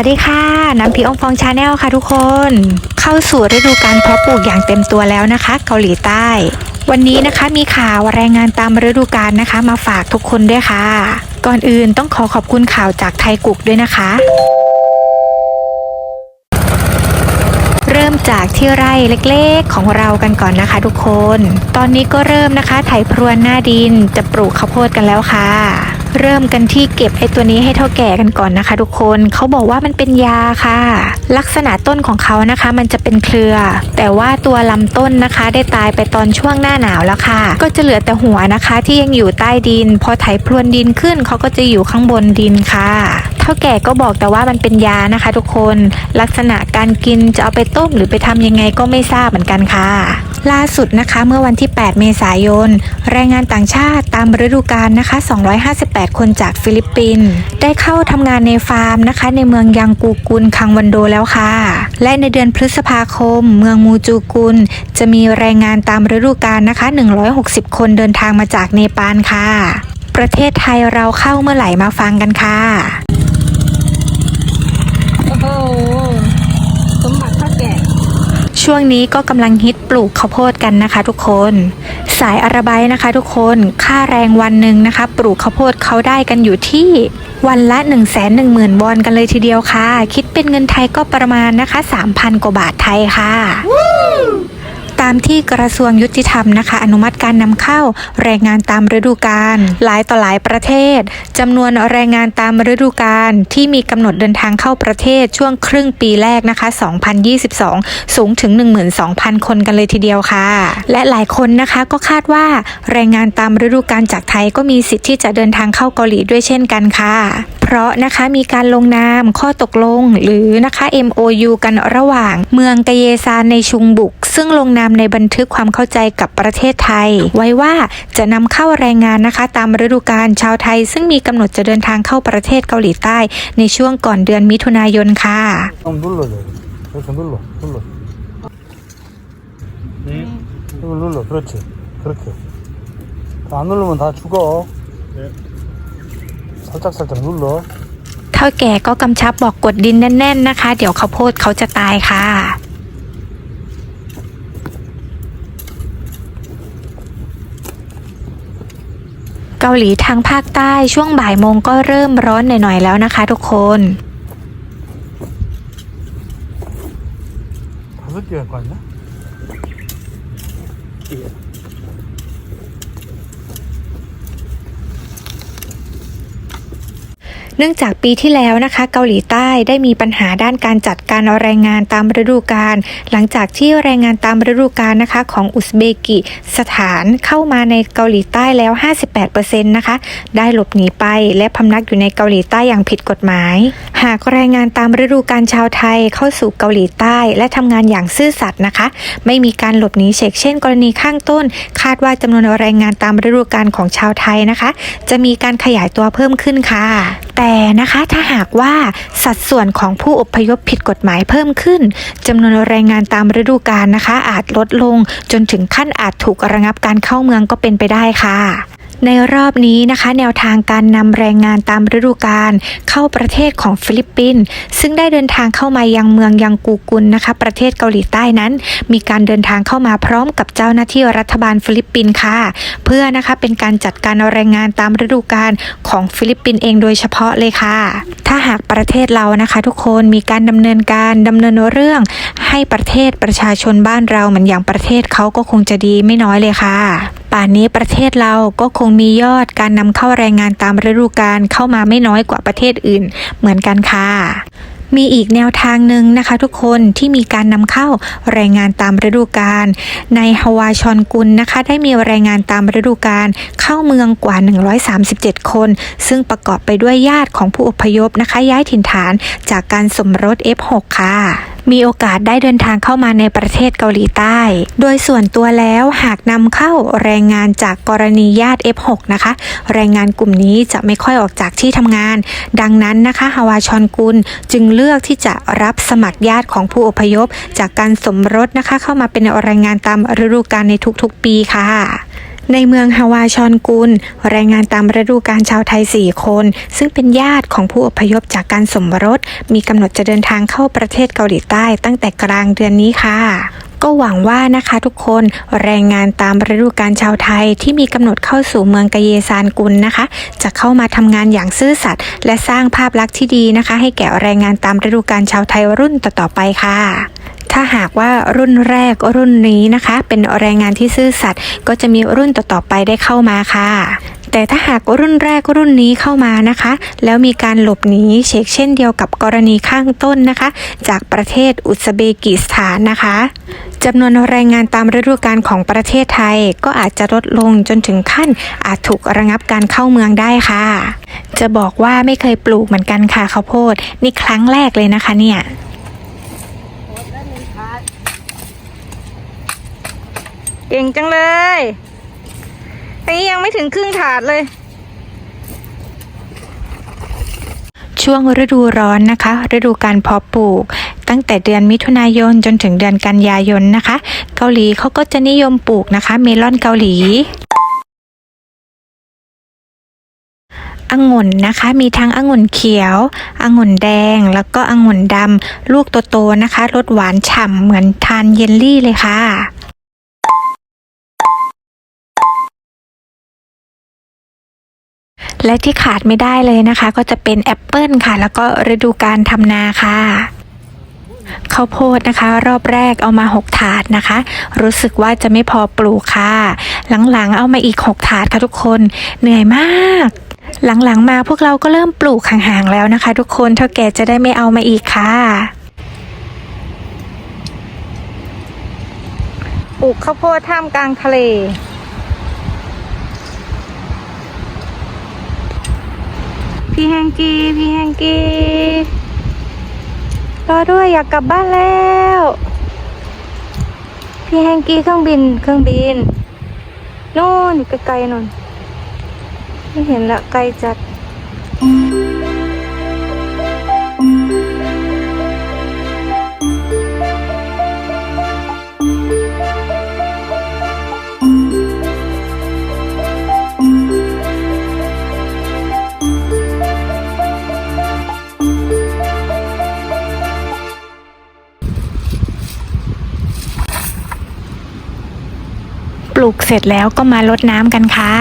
วัสดีค่ะ น้ำพริกองฟองชาแนลค่ะทุกคน เข้าสู่ฤดูการเพาะปลูกอย่างเต็มตัวแล้วนะคะ เกาหลีใต้ วันนี้นะคะมีข่าวแรงงานตามฤดูกาลนะคะ มาฝากทุกคนด้วยค่ะ ก่อนอื่นต้องขอขอบคุณข่าวจากไทยกุกด้วยนะคะ เริ่มจากที่ไร่เล็กๆของเรากันก่อนนะคะ ทุกคน ตอนนี้ก็เริ่มนะคะไถพรวนหน้าดินจะปลูกข้าวโพดกันแล้วค่ะ เริ่มกันที่เก็บไอตัวนี้ให้เท่าแก่กันก่อนนะคะ ทุกคนเขาบอกว่ามันเป็นยาค่ะ ลักษณะต้นของเขานะคะ มันจะเป็นเครือ แต่ว่าตัวลำต้นนะคะ ได้ตายไปตอนช่วงหน้าหนาวแล้วค่ะ ก็จะเหลือแต่หัวนะคะ ที่ยังอยู่ใต้ดิน พอไถพรวนดินขึ้นเขาก็จะอยู่ข้างบนดินค่ะเท่าแก่ก็บอกแต่ว่ามันเป็นยานะคะ ทุกคนลักษณะการกินจะเอาไปต้มหรือไปทำยังไงก็ไม่ทราบเหมือนกันค่ะ ล่าสุดนะคะเมื่อวันที่ 8 เมษายน แรงงานต่างชาติตามฤดูกาลนะคะ 258 คนจากฟิลิปปินส์ได้เข้าทำงานในฟาร์มนะคะ ในเมืองยังกูกุนคังวันโดแล้วค่ะ และในเดือนพฤษภาคม เมืองมูจูกุนจะมีแรงงานตามฤดูกาลนะคะ 160 คนเดินทางมาจากเนปาลค่ะ ประเทศไทยเราเข้าเมื่อไหร่มาฟังกันค่ะ โอ้โห สมบัติพ่อแก่ ช่วงนี้ก็กำลังฮิตปลูกข้าวโพดกันนะคะทุกคน สายอาราไบนะคะทุกคนค่าแรงวันหนึ่งนะคะ ปลูกข้าวโพดเขาได้กันอยู่ที่วันละ 1 1 0 0 0 0วอนกันเลยทีเดียวค่ะ คิดเป็นเงินไทยก็ประมาณนะคะ 3,000 กว่าบาทไทยค่ะามที่กระทรวงยุติธรรมนะคะ อนุมัติการนำเข้าแรงงานตามฤดูกาลหลายต่อหลายประเทศจำนวนแรงงานตามฤดูกาลที่มีกำหนดเดินทางเข้าประเทศช่วงครึ่งปีแรกนะคะ 2022 สูงถึง 12,000 คนกันเลยทีเดียวค่ะ และหลายคนนะคะก็คาดว่าแรงงานตามฤดูกาลจากไทยก็มีสิทธิ์ที่จะเดินทางเข้าเกาหลีด้วยเช่นกันค่ะ เพราะนะคะมีการลงนามข้อตกลงหรือนะคะ MOU กันระหว่างเมืองกเยซานในชุงบุก ซึ่งลงนามในบันทึกความเข้าใจกับประเทศไทย ไว้ว่าจะนำเข้าแรงงานนะคะ ตามฤดูกาลชาวไทย ซึ่งมีกำหนดจะเดินทางเข้าประเทศเกาหลีใต้ ในช่วงก่อนเดือนมิถุนายนค่ะเท่าแก่ก็กำชับบอกกดดินแน่นๆนะคะ เดี๋ยวข้าโพดเขาจะตายค่ะ เกาหลีทางภาคใต้ช่วงบ่ายโมงก็เริ่มร้อนหน่อยๆแล้วนะคะทุกคน เนื่องจากปีที่แล้วนะคะ เกาหลีใต้ได้มีปัญหาด้านการจัดการแรงงานตามฤดูกาลหลังจากที่แรงงานตามฤดูกาลนะคะของอุซเบกิสถานเข้ามาในเกาหลีใต้แล้ว 58%นะคะ ได้หลบหนีไปและพำนักอยู่ในเกาหลีใต้อย่างผิดกฎหมาย หากแรงงานตามฤดูกาลชาวไทยเข้าสู่เกาหลีใต้ และทำงานอย่างซื่อสัตย์นะคะ ไม่มีการหลบหนีเช็คเช่น กรณีข้างต้น คาดว่าจำนวนแรงงานตามฤดูกาลของชาวไทยนะคะ จะมีการขยายตัวเพิ่มขึ้นค่ะ แต่แต่นะคะถ้าหากว่าสัดส่วนของผู้อพยพผิดกฎหมายเพิ่มขึ้นจำนวนแรงงานตามฤดูกาลนะคะ อาจลดลงจนถึงขั้นอาจถูกระงับการเข้าเมืองก็เป็นไปได้ค่ะ ในรอบนี้นะคะแนวทางการนำแรงงานตามฤดูกาลเข้าประเทศของฟิลิปปินส์ซึ่งได้เดินทางเข้ามายังเมืองยังกูกุนนะคะ ประเทศเกาหลีใต้นั้น มีการเดินทางเข้ามาพร้อมกับเจ้าหน้าที่รัฐบาลฟิลิปปินส์ค่ะ เพื่อนะคะเป็นการจัดการแรงงานตามฤดูกาลของฟิลิปปินส์เองโดยเฉพาะเลยค่ะ ถ้าหากประเทศเรานะคะ ทุกคนมีการดำเนินการดำเนินเรื่อง ให้ประเทศประชาชนบ้านเราเหมือนอย่างประเทศเขาก็คงจะดีไม่น้อยเลยค่ะ ป่านนี้ประเทศเราก็คงมียอดการนำเข้าแรงงานตามฤดูกาลเข้ามาไม่น้อยกว่าประเทศอื่น เหมือนกันค่ะมีอีกแนวทางหนึ่งนะคะทุกคนที่มีการนำเข้าแรงงานตามฤดูกาลในฮาวาชอนกุลนะคะ ได้มีแรงงานตามฤดูกาลเข้าเมืองกว่า 137 คน ซึ่งประกอบไปด้วยญาติของผู้อพยพนะคะ ย้ายถิ่นฐานจากการสมรส F6 ค่ะ มีโอกาสได้เดินทางเข้ามาในประเทศเกาหลีใต้ โดยส่วนตัวแล้วหากนำเข้าแรงงานจากกรณีญาติ F6 นะคะ แรงงานกลุ่มนี้จะไม่ค่อยออกจากที่ทำงาน ดังนั้นนะคะฮาวาชอนกุลจึงเลือกที่จะรับสมัครญาติของผู้อพยพ จากการสมรสนะคะเข้ามาเป็นแรงงานตามฤดูกาลในทุกๆ ปีค่ะ ในเมืองฮาวาชอนกุลแรงงานตามฤดูกาลชาวไทย 4 คน ซึ่งเป็นญาติของผู้อพยพจากการสมรส มีกำหนดจะเดินทางเข้าประเทศเกาหลีใต้ตั้งแต่กลางเดือนนี้ค่ะก็หวังว่านะคะทุกคนแรงงานตามฤดูกาลชาวไทยที่มีกำหนดเข้าสู่เมืองกะเยซานกุลนะคะ จะเข้ามาทำงานอย่างซื่อสัตย์และสร้างภาพลักษณ์ที่ดีนะคะ ให้แก่แรงงานตามฤดูกาลชาวไทยรุ่นต่อๆไปค่ะ ถ้าหากว่ารุ่นแรกรุ่นนี้นะคะ เป็นแรงงานที่ซื่อสัตย์ก็จะมีรุ่นต่อๆไปได้เข้ามาค่ะแต่ถ้าหากรุ่นแรกรุ่นนี้เข้ามานะคะ แล้วมีการหลบหนีเชกเช่นเดียวกับกรณีข้างต้นนะคะ จากประเทศอุซเบกิสถานนะคะจำนวนแรงงานตามฤดูกาลของประเทศไทย ก็อาจจะลดลงจนถึงขั้นอาจถูกระงับการเข้าเมืองได้ค่ะ จะบอกว่าไม่เคยปลูกเหมือนกันค่ะข้าวโพดนี่ครั้งแรกเลยนะคะเนี่ย เก่งจังเลยอันนี้ยังไม่ถึงครึ่งถาดเลย ช่วงฤดูร้อนนะคะ ฤดูการเพาะปลูก ตั้งแต่เดือนมิถุนายนจนถึงเดือนกันยายนนะคะ เกาหลีเขาก็จะนิยมปลูกนะคะ เมลอนเกาหลีองุ่นนะคะมีทั้งองุ่นเขียวองุ่นแดง แล้วก็องุ่นดำลูกโตๆนะคะรสหวานฉ่ำเหมือนทานเยลลี่เลยค่ะ และที่ขาดไม่ได้เลยนะคะ ก็จะเป็นแอปเปิลค่ะ แล้วก็ฤดูการทำนาค่ะข้าวโพดนะคะ รอบแรกเอามา 6 ถาดนะคะ รู้สึกว่าจะไม่พอปลูกค่ะ หลังๆ เอามาอีก 6 ถาดค่ะทุกคนเหนื่อยมาก หลังๆมาพวกเราก็เริ่มปลูกห่างๆแล้วนะคะ ทุกคนเท่าแก่จะได้ไม่เอามาอีกค่ะปลูกข้าวโพดท่ามกลางทะเล พี่แฮงกี้พี่แฮงกี้รอด้วยอยากกลับบ้านแล้ว พี่แฮงกี้เครื่องบินเครื่องบินนู่นอยู่ไกลๆนู่นไม่เห็นละไกลจัด ลูกเสร็จแล้วก็มารดน้ำกันค่ะ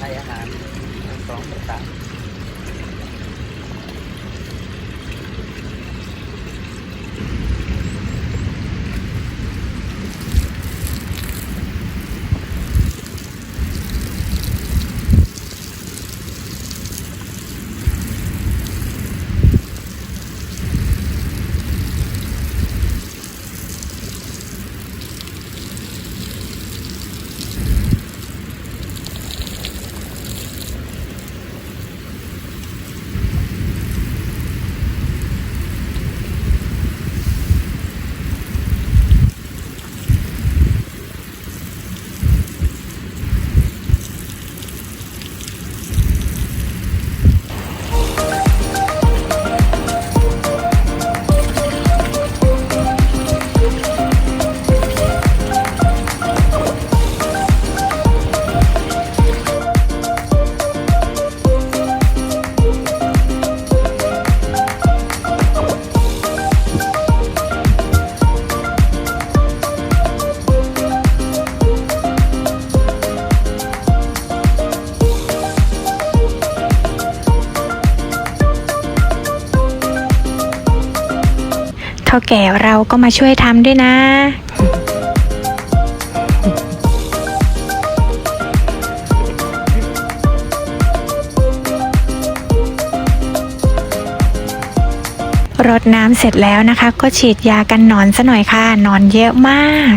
ให้อาหารสองสาม แก่เราก็มาช่วยทำด้วยนะ รดน้ำเสร็จแล้วนะคะ ก็ฉีดยากันหนอนซะหน่อยค่ะ หนอนเยอะมาก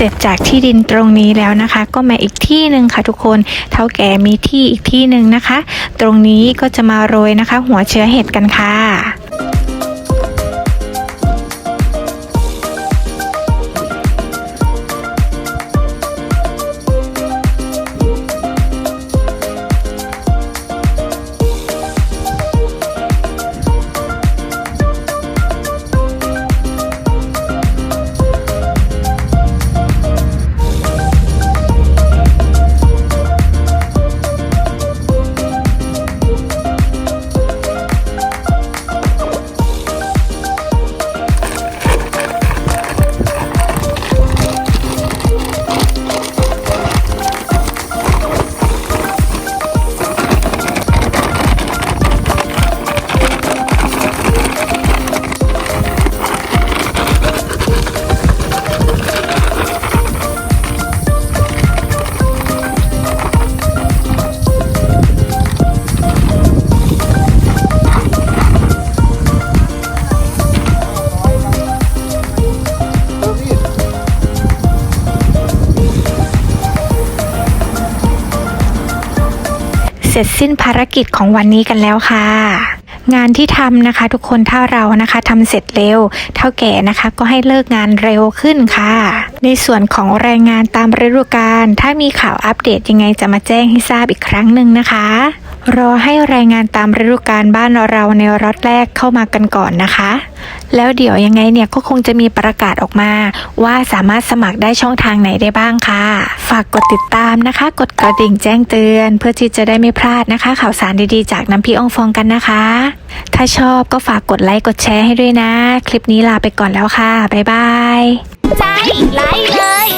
เสร็จจากที่ดินตรงนี้แล้วนะคะ ก็มาอีกที่หนึ่งค่ะทุกคนเท่าแก่มีที่อีกที่หนึ่งนะคะ ตรงนี้ก็จะมาโรยนะคะ หัวเชื้อเห็ดกันค่ะ ร็จสิ้นภารกิจของวันนี้กันแล้วค่ะ งานที่ทำนะคะ ทุกคนถ้าเรานะคะทำเสร็จเร็ว เท่าแก่นะคะ ก็ให้เลิกงานเร็วขึ้นค่ะ ในส่วนของแรงงานตามฤดูกาลถ้ามีข่าวอัปเดตยังไงจะมาแจ้งให้ทราบอีกครั้งหนึ่งนะคะ รอให้แรงงานตามฤดูกาลบ้านเราในรถแรกเข้ามากันก่อนนะคะ แล้วเดี๋ยวยังไงเนี่ยก็คงจะมีประกาศออกมา ว่าสามารถสมัครได้ช่องทางไหนได้บ้างค่ะ ฝากกดติดตามนะคะ กดกระดิ่งแจ้งเตือน เพื่อที่จะได้ไม่พลาดนะคะ ข่าวสารดีๆ จากน้ำพี่องฟองกันนะคะ ถ้าชอบก็ฝากกดไลค์กดแชร์ให้ด้วยนะ คลิปนี้ลาไปก่อนแล้วค่ะบ๊ายบายใจไล่เลย